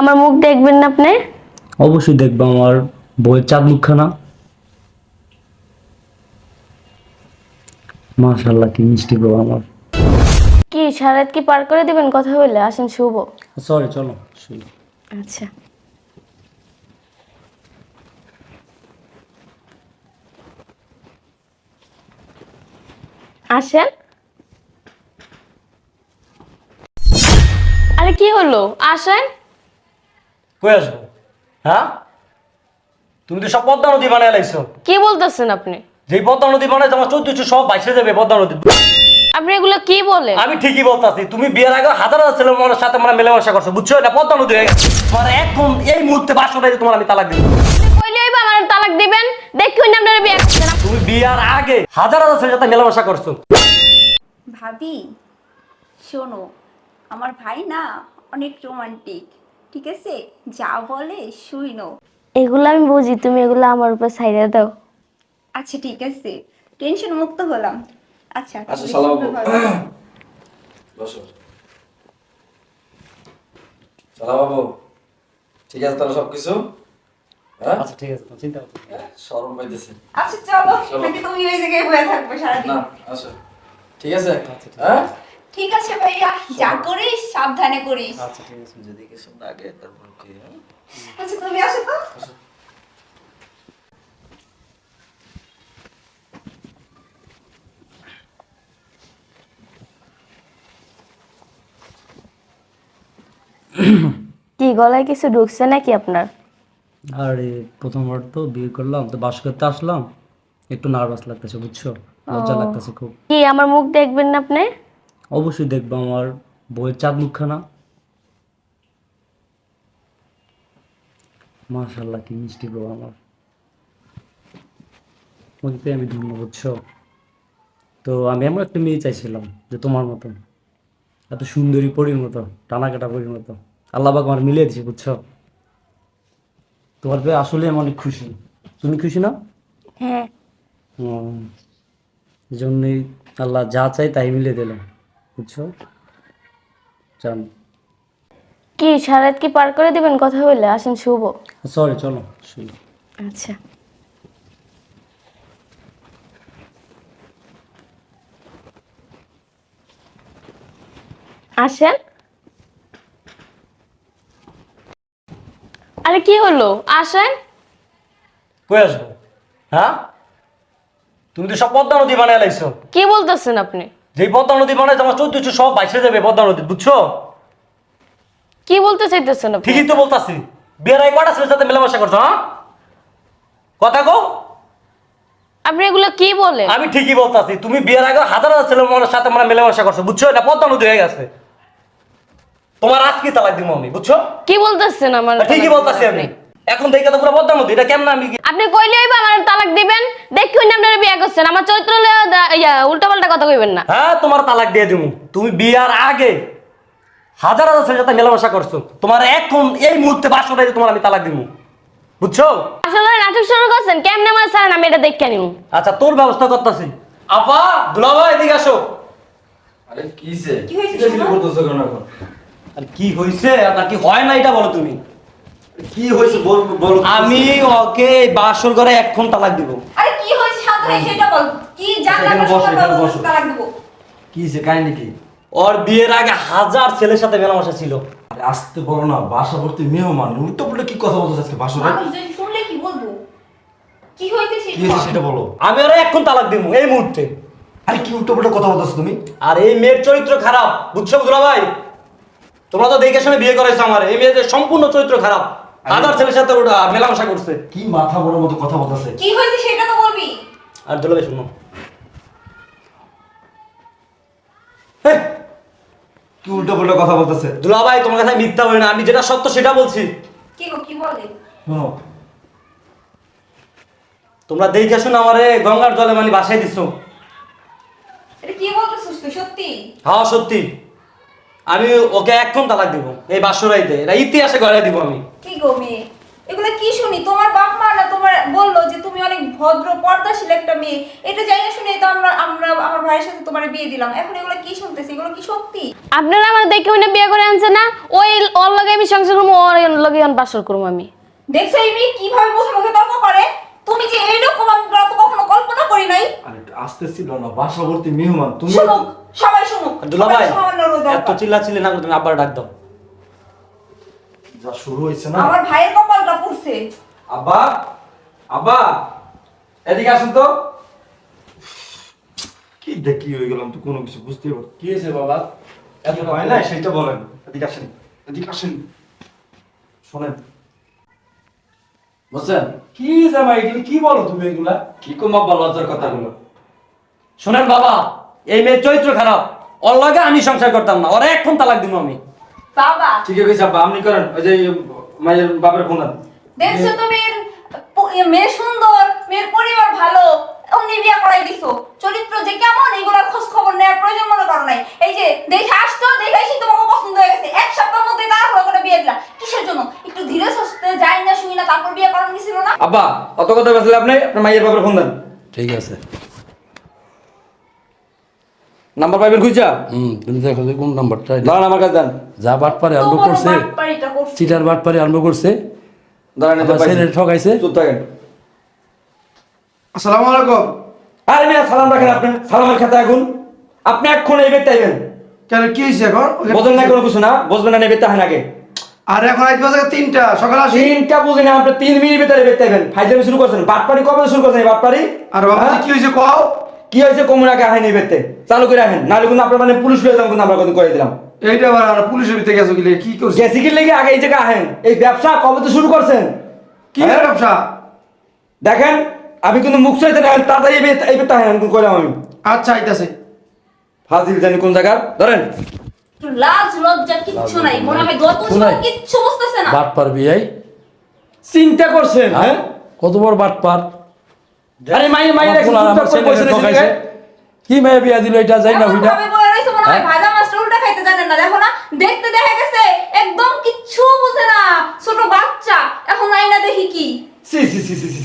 আমার মুখ দেখবেন না আপনি? অবশ্যই দেখব আমার বইয়ের চাঁদ মুখখানা। মাশাল্লাহ কি মিষ্টি গো আমার। কি সারাত কি পার করে দিবেন কথা বলে আসেন শুভ সরি চলো শুই। আচ্ছা। আসেন। আরে কি হলো? আসেন। কই আসব? হ্যাঁ? তুমি তো সব পদ্মা নদী বানায় লাইছো। কি বলতেছেন আপনি? যেই পদ্মা নদী বানায় তোমার চোদ্দ সব বাইসে যাবে পদ্মা নদী। আপনি এগুলো কি বলে? আমি ঠিকই বলতাছি তুমি বিয়ের আগে হাজার হাজার ছেলে মেয়ের সাথে মানে মেলামেশা করছ বুঝছ? এটা পদ্মা নদী হয়ে গেছে। তোমার এখন এই মুহূর্তে তোমার আমি তালাক দিব। কইলে হইবা আমার তালাক দিবেন? দেখুন আপনারা বিয়ে করছেন তুমি বিয়ার আগে হাজার হাজার ছেলের সাথে মেলামেশা করছ। ভাবি শোনো আমার ভাই না অনেক রোমান্টিক ঠিক আছে? যা বলে শুই শুইনো এগুলো আমি বুঝি তুমি এগুলো আমার উপর সাইডে দাও। আচ্ছা ঠিক আছে। টেনশন মুক্ত হলাম। আচ্ছা আচ্ছা। ভালো। বসো। চলা বাবু ঠিক আছে তাহলে সবকিছু? হ্যাঁ? আচ্ছা ঠিক আছে চিন্তা করো। না। সরম পাইতেছে। আচ্ছা চলো। তুমি ওই জায়গায় বয়ে থাকবে সারাদিন? না আসো। ঠিক আছে? হ্যাঁ? ঠিক আছে ভাইয়া যা করিস সাবধানে করিস। আচ্ছা ঠিক আছে যদি কিছু লাগে তারপর কি হ্যাঁ? আচ্ছা তুমি আসো তো। কি গলায় কিছু ঢুকছে নাকি আপনার? আরে প্রথমবার তো বিয়ে করলাম তো বাস করতে আসলাম। একটু নার্ভাস লাগতেছে বুঝছ? লজ্জা লাগতেছে খুব। কি আমার মুখ দেখবেন না আপনি? অবশ্যই দেখব আমার বইয়ের চাঁদ মুখখানা মাশাল্লাহ কি মিষ্টি গো আমার। ওইতে আমি ধন্য বুঝছ? তো আমি এমন একটা মেয়ে চাইছিলাম যে তোমার মতন এত সুন্দরী পরীর মতো টানা কাটা পরীর মতো। আল্লাহ পাক আমার মিলিয়ে দিছে বুঝছ? তোমার পেয়ে আসলে আমি অনেক খুশি। তুমি খুশি না? হ্যাঁ। জন্যই আল্লাহ যা চাই তাই মিলে দিল বুঝছ? চান। কি সারাত কি পার করে দিবেন? কথা বলে আসেন শুভ সরি চলো আচ্ছা। আসেন। আরে কি হলো? আসেন। কই আসব? হ্যাঁ? তুমি তো সব পদ্মা নদী বানায় লাইছো। কি বলতেছেন আপনি? যেই পদ্মা নদী বানায় তোমার চোদ্দ সব বাইসে যাবে পদ্মা নদী বুঝছ? কি বলতে চাইতেছেন আপনি? ঠিকই তো বলতাছি। বিয়ের আগে কটা ছেলের সাথে মেলামেশা করছ হ্যাঁ? কথা কো আপনি এগুলো কি বলে আমি ঠিকই বলতাছি তুমি বিয়ের আগে হাজার হাজার ছেলে মেয়ের সাথে মানে মেলামেশা করছ বুঝছ? এটা পদ্মা নদী হয়ে গেছে। তোমার আজকে তালাক দিব আমি বুঝছ? কি বলতেছেন আমার ঠিকই বলতাছি আমি। এখন দেখে তো পুরো পদ্মা নদী এটা কেমন আমি আপনি কইলে হইবা আমার তালাক দিবেন? দেখুন আপনারা বিয়ে করছেন। আমার চরিত্র উল্টা পাল্টা কথা কইবেন না। হ্যাঁ তোমার তালাক দিয়ে দিব তুমি বিয়ার আগে হাজার হাজার ছেলের সাথে মেলামেশা করছ। তোমার এখন এই মুহূর্তে তোমার আমি তালাক দিব বুঝছ? আসলে নাটক শুরু করছেন কেমনে আমার স্যার আমি এটা দেখে নিব আচ্ছা তোর ব্যবস্থা করতেছি। আপা এদিকে আসো। আরে কিসে কি শোনো? করতেছো কেন এখন? আর কি হয়েছে আপনার কি হয় না এটা বলো তুমি? কি হয়েছে বল বল। আমি ওকে বাসর ঘরে এখন তালাক দিব। সেটা বল। কি জানলা বসো, বসো। কাহিনী কি? ওর বিয়ের আগে হাজার ছেলের সাথে মেলামেশা ছিল। আরে আসতে বলো না বাসা ভর্তি মেহমান। উল্টো পুল্টো কি কথা বলছো আজকে যদি শুনলে কি বলব? কি হয়েছে সেটা বল। আমি ওরা এখন তালাক দিব এই মুহূর্তে। আরে কি উল্টো পুল্টো কথা বলতেছো তুমি? আর এই মেয়ের চরিত্র খারাপ বুঝছ দুলাভাই তোমরা তো দেখে শুনে বিয়ে করেছ আমার। এই মেয়েদের সম্পূর্ণ চরিত্র খারাপ। হাজার ছেলের সাথে ওটা মেলামেশা করছে। কি মাথা বড় মতো কথা বলতেছে? কি হয়েছে সেটা তো বলবি। আর দুলাভাই শুনো। কি উল্টো পুল্টো কথা বলতেছে? দুলাভাই তোমার কাছে মিথ্যা বলি না আমি যেটা সত্য সেটা বলছি। কি গো কি বলে? শোনো। তোমরা দেখে শুনে আমারে গঙ্গার জলে মানে বাসায় দিছো। এটা কি বলতেছিস তুই সত্যি? হ্যাঁ সত্যি। আমি ওকে এখন তালাক দিব এই বাসরাইতে। এটা ইতিহাসে গড়াই দিব আমি। কি গো মেয়ে? এগুলো কি শুনি? তোমার বাপ মা না তোমার বলল যে তুমি অনেক ভদ্র পর্দাশীল একটা মেয়ে। এটা যাই না শুনে তো আমরা আমরা আমার ভাইয়ের সাথে তোমার বিয়ে দিলাম। এখন এগুলো কি শুনতেছি? এগুলো কি সত্যি? আপনারা আমার দেখে উনি বিয়ে করে আনছে না? ওই ওর লগে আমি সংসার করব ওর লগে আমি বাসর করব আমি। দেখছ এই মেয়ে কীভাবে মুখে মুখে তর্ক করে? তুমি যে এইরকম আমি তো কখনো কল্পনা করি নাই। আরে আসতে ছিল না বাসাবর্তী মেহমান তুমি শুনুক সবাই শুনুক। দুলা ভাই। এত চিল্লা চিল্লি না করে তুমি আব্বার ডাক দাও। যা শুরু হয়েছে না? আমার ভাইয়ের কপালটা পড়ছে। আব্বা আব্বা। এদিকে আসুন তো। কি দেখি হয়ে গেলাম তো কোনো কিছু বুঝতেই পারছি কি হয়েছে বাবা? এত হয় না সেটা বলেন। এদিকে আসেন এদিকে আসেন। শোনেন। বুঝছেন কি জামাই এগুলো কি বলো তুমি এগুলা? কি কম লজ্জার কথাগুলো? শোনেন বাবা এই মেয়ের চরিত্র খারাপ। ওর লগে আমি সংসার করতাম না ওরা এখন তালাক দিব আমি। বাবা। ঠিক আছে আব্বা আপনি করেন ওই যে মায়ের বাপের ফোন দেখছ তুমি মেয়ে সুন্দর। মেয়ের পরিবার ভালো অমনি বিয়ে করাই দিছো। চরিত্র যে কেমন এগুলোর খোঁজ খবর নেওয়ার প্রয়োজন মনে করো নাই। এই যে দেখে আসতো দেখে এসে তোমাকে পছন্দ হয়ে গেছে। এক সপ্তাহের মধ্যে তার করে বিয়ে দিলা কিসের জন্য? একটু ধীরে সুস্থে যাই না শুই না তারপর বিয়ে করানো গেছিল না? আব্বা অত কথা বেসলে আপনি? আপনার মায়ের বাপের ফোন দেন। ঠিক আছে। নাম্বার পাইবেন খুঁজা? হুম তুমি দেখো যে কোন নাম্বারটা দাঁড়ান আমার কাছে দেন। যা বাটপারে আরম্ভ করছে চিটার বাটপারে আরম্ভ করছে দাঁড়ান ঠকাইছে। চুপ থাকেন। আসসালামু আলাইকুম। আরে মিয়া সালাম রাখেন আপনি। সালামের খাতা এখন আপনি এক্ষণ এই বেতে আইবেন। কেন কি হয়েছে এখন? বোঝেন না কোনো কিছু না বুঝবেন না নেবেতে হয় নাকি আর এখন আজ বাজে তিনটা সকাল আসি তিনটা বুঝে না আপনি তিন মিনিট ভিতরে বেতে আইবেন। ফাইজামি শুরু করছেন। বাটপাড়ি কবে শুরু করছেন এই বাটপাড়ি আর বাবা হ্যাঁ? কি হয়েছে কও? কি হয়েছে কমুনাকে আহেন এই বেতে চালু করে আহেন। নাহলে কিন্তু আপনার মানে পুলিশ পেয়ে যাবেন কিন্তু আমরা কিন্তু করে দিলাম। এইটা আবার আমরা পুলিশের ভিতরে গেছো গেলে কি করছে? গেছি কি লেগে আগে এই জায়গায় আহেন। এই ব্যবসা কবে তো শুরু করছেন? কি হ্যাঁ? ব্যবসা দেখেন আমি কিন্তু মুখ চাইতে না তাড়াতাড়ি এই বেতে এই বেতে আহেন কইলাম আমি। আচ্ছা আইতাছে। ফাজিল জানি কোন জায়গার ধরেন। লাজ লজ্জা কিচ্ছু নাই। মনে হয় গত শোনাই। কিচ্ছু বুঝতেছে না। বাটপার বিয়াই। চিন্তা করছেন হ্যাঁ? কত বড় বাটপার? আরে মাই মাই ঠকাইছে। কি মেয়ে বিয়া দিল এটা যাই না ওইটা ভাবে বলে রইছে মনে হয় হ্যাঁ? ভাজা মাছটা উল্টা খাইতে জানেন না। দেখো না দেখতে দেখা গেছে একদম কিচ্ছু বুঝে না। ছোট বাচ্চা এখন আইনা দেখি কি। সি সি সি সি সি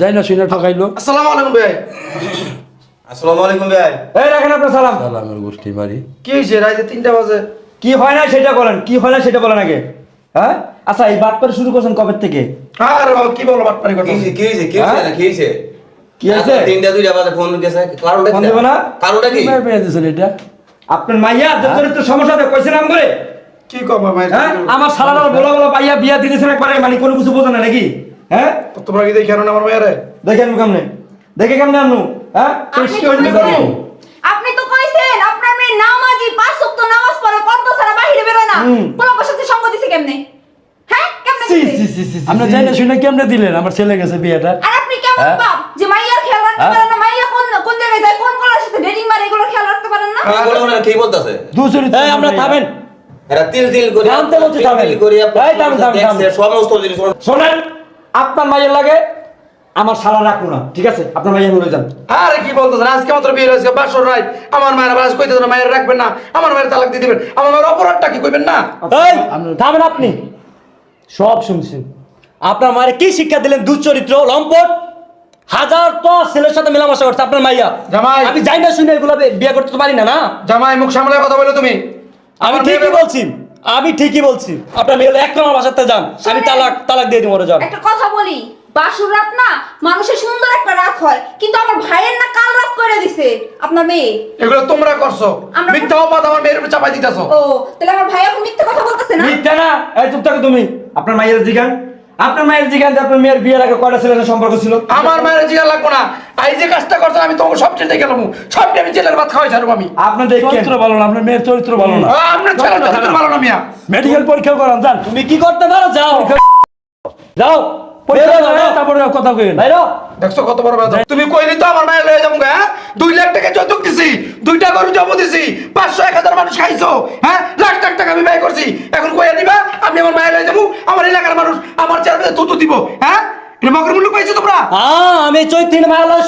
যাই না শুনে ঠকাইলো আসসালামু আলাইকুম ভাই। আসসালামু আলাইকুম ভাই। এই রাখেন আপনার সালাম। সালামের গোষ্ঠী বাড়ি কি হয়েছে রাইতে তিনটা বাজে। কি হয় না সেটা বলেন কি হয় না সেটা বলেন আগে। হ্যাঁ? আচ্ছা এই বাটপার শুরু করছেন কবে থেকে? আর বাবা কি বলো বাটপারি কথা? কি হয়েছে কি হয়েছে কি হয়েছে না কি হয়েছে কি হয়েছে? তিনটা দুইটা বাজে ফোন কারণটা না? কারণটা কি? এটা? আপনার মাইয়া সমস্যা তো নাম করে কি ভাই হ্যাঁ আমার সালারা বলা বলা পাইয়া বিয়া দিয়েছেন একবারে মানে কোনো কিছু নাকি? হ্যাঁ? তোমরা কি দেখি আমার মেয়েরে দেখেন কেমনে? দেখে কেমনে আনু হ্যাঁ? আপনি তো কইছেন, করব। আপনি তো কইছেন আপনার মেয়ে নামাজি পাঁচ নামাজ পড়ে পর্দা ছাড়া বাহিরে বের না। সঙ্গ দিছে কেমনে? হ্যাঁ? কেমনে সি সি সি সি আমরা শুনে কেমনে দিলেন? আমার ছেলে গেছে বিয়েটা। আর আপনি কেমন হ্যাঁ? বাপ যে মাইয়ার খেয়াল রাখতে হ্যাঁ? পারেন না মাইয়া কোন কোন জায়গায় যায় কোন কলার সাথে ডেটিং মারে এগুলো খেয়াল রাখতে পারেন না? ওনারা কি বলতাছে? এই আমরা থামেন। এরা তিল তিল করে থামতে বলছি, তিল থামেন। করে এই, থামেন, থামেন, সমস্ত জিনিস শোনেন। আপনার মাইয়ের লাগে আমার শালা রাখব না ঠিক আছে? আপনার মাইয়া নুরে যান। আরে কি বলতেছেন? আজকে মাত্র বিয়ে হয়েছে বাসর রাই আমার মায়ের আবার কইতেছেন মায়ের রাখবেন না। আমার মায়ের তালাক দিয়ে দিবেন। আমার মায়ের অপরাধটা কি কইবেন না? এই থামেন আপনি। সব শুনছেন। আপনার মায়ের কি শিক্ষা দিলেন দুচরিত্র লম্পট? হাজার তো ছেলের সাথে মেলামেশা করছে আপনার মাইয়া। জামাই। আমি যাই না শুনে এগুলো বিয়ে করতে তো পারি না না? জামাই মুখ সামলে কথা বলো তুমি। আমি ঠিকই বলছি। আমি ঠিকই বলছি। আপনার মেয়ে এক নম্বর বাসাতে যান। আমি তালাক তালাক দিয়ে দিব মরে যান একটা কথা বলি বাসুর রাত না মানুষের সুন্দর একটা রাত হয় কিন্তু আমার ভাইয়ের না কাল রাত করে দিছে আপনার মেয়ে। এগুলো তোমরা করছ। মিথ্যা অপাত আমার মেয়ের উপর চাপাই দিতেছো। ও তাহলে আমার ভাই এখন মিথ্যা কথা বলতেছে না? মিথ্যা না এই চুপ থাকো তুমি। আপনার মায়ের জিগান। আপনার মায়ের জিগান আপনার মেয়ের বিয়ের আগে কয়টা ছেলের সম্পর্ক ছিল? আমার মায়ের জিগা লাগবো না। এই যে কাজটা করছেন আমি তোমাকে সব চিন্তা গেলাম। সব আমি জেলের ভাত খাওয়াই ছাড়ব আমি। আপনার চরিত্র ভালো না আপনার মেয়ের চরিত্র ভালো না। আপনার চরিত্র ভালো না মিয়া। মেডিকেল পরীক্ষা করান জান তুমি কি করতে পারো? যাও। যাও। পরীক্ষা বেরো, করান, যাও। তারপরে কথা কইেন বাইরো। দেখছ কত বড় বেদব? তুমি কইলি তো আমার মায়ের লয়ে যাব হ্যাঁ? দুই লাখ টাকা যৌতুক দিছি দুইটা গরু জমা দিছি পাঁচশো এক হাজার মানুষ খাইছো হ্যাঁ? লাখ লাখ টাকা আমি ব্যয় করছি। এখন কইয়া দিবা আমি আমার মায়ের লয়ে যাব আমার এলাকার মানুষ আমার চারপাশে তুতু দিব হ্যাঁ? এটা মগর মূল্য পাইছো তোমরা? হ্যাঁ আমি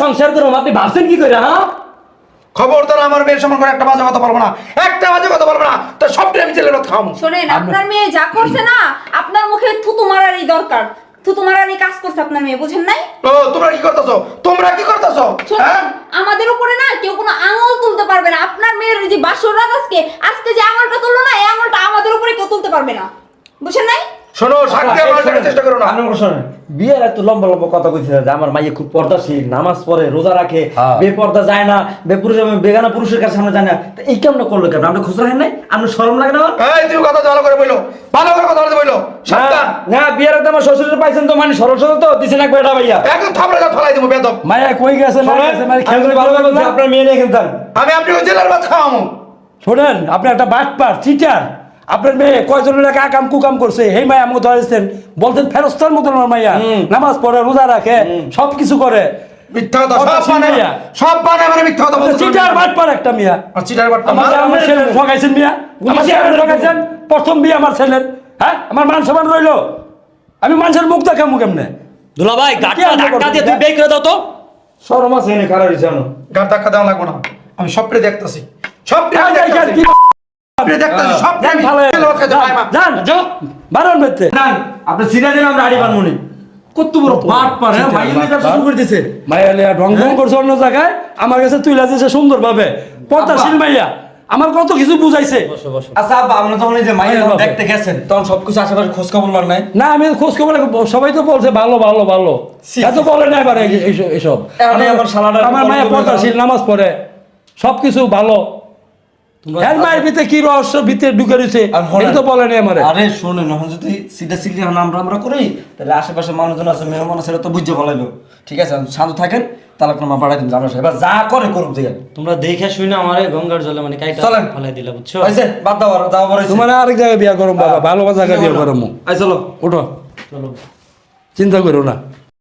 সংসার করব আপনি ভাবছেন কি করে হ্যাঁ? খবরদার আমার মেয়ের সম্পর্কে একটা বাজে কথা বলব না। একটা বাজে কথা বলব না তো সবটাই আমি ভাত খাওয়াবো। শোনেন আপনার মেয়ে যা করছে না আপনার মুখে থুতু মারারই দরকার। তো তোমার আমি কাজ করছে আপনার মেয়ে বুঝেন নাই? ও তোমরা কি করতেছো? তোমরা কি করতেছো? হ্যাঁ? আমাদের উপরে না কেউ কোনো আঙুল তুলতে পারবে না। আপনার মেয়ের যে বাসর রাত আজকে আজকে যে আঙুলটা তুললো না এই আঙুলটা আমাদের উপরে কেউ তুলতে পারবে না। বুঝেন নাই? শোনো আমার চেষ্টা করো না। আপনি শোনেন। বিয়ের এত লম্বা লম্বা কথা কইছে যে আমার মাইয়ে খুব পর্দাশীল নামাজ পড়ে রোজা রাখে হ্যাঁ। বেপর্দা যায় না বেপুরুষ বেগানা পুরুষের কাছে না। তো এই কেমন করল কেন আপনি খুচরা রাখেন নাই? আপনার শরম লাগে না এই তুমি কথা ভালো করে বইলো ভালো করে কথা বইলো না বিয়ের আমার শ্বশুরের পাইছেন তো মানে সরল সরল তো দিছে না বেটা ভাইয়া। একদম থাপড়ে যা ফলাই দেবো বেদব। মায়া কই গেছে না গেছে মানে খেলতে ভালো আপনার মেয়ে নিয়ে খেলতাম আমি আপনি জেলার খাওয়ামো শোনেন আপনি একটা বাটপার চিটার। আপনার মেয়ে কয়জনের একা কাম কুকাম করছে? এই মায়া আমাকে ধরেছেন বলতেন ফেরস্তার মতন আমার মাইয়া নামাজ পড়ে রোজা রাখে সব কিছু করে। মিথ্যা কথা কথা সব মানে। সব মানে মানে মিথ্যা কথা বলতে চিটার বাটপার একটা মিয়া। চিটার বাট আমার আমার ছেলে ঠকাইছেন মিয়া। আমার ছেলে ঠকাইছেন। প্রথম বিয়ে আমার ছেলের। হ্যাঁ? আমার মান সম্মান রইল। আমি মানুষের মুখ দেখামু কেমনে? দুলা ভাই গাটটা ধাক্কা দিয়ে তুই করে দাও তো। শরম আছে এনে খারাপ হইছে জানো ধাক্কা দেওয়া লাগবে না। আমি সবটা দেখতেছি। সবটা যান, দেখতেছি আমি পাই বারণ বেতে জান আপনি সিনা দিন আমরা আড়ি বানমুনি। কত বড় বাট পারে ভাই বাট ব্যবসা শুরু করে দিছে। মাইয়া লিয়া ঢং ঢং করছে অন্য জায়গায়। আমার কাছে তুইলা দিয়েছে সুন্দর ভাবে পদ্মাশীল মাইয়া। আমার কত কিছু বুঝাইছে। আচ্ছা আব্বা আমরা তখন যে মাইয়া। দেখতে গেছেন তখন সবকিছু আশেপাশে খোঁজ খবর লন নাই? না আমি খোঁজ খবর সবাই তো বলছে ভালো ভালো ভালো। এত বলে না এবার এইসব। আমার পদ্মাশীল নামাজ পড়ে। সবকিছু ভালো। মায়ের ভিতরে কি রহস্য ভিতরে ঢুকে রয়েছে? আর এটা তো বলেনি আমারে। আরে শোনেন এখন যদি আমরা আমরা করি তাহলে আশেপাশে মানুষজন আছে মেহমান আছে তো বুঝতে ঠিক আছে শান্ত থাকেন তাহলে আপনার মা পাঠাই দিন আমরা এবার যা করে করুক তোমরা দেখে শুনে আমারে গঙ্গার জলে মানে কাইটা চলেন। ফেলাই দিলা বুঝছ? হয়েছে বাদ দাও আর যাওয়া পরে তোমার আরেক জায়গায় বিয়া করো বাবা ভালো জায়গায় বিয়া করো আই চলো। উঠো। চলো। চিন্তা করো না।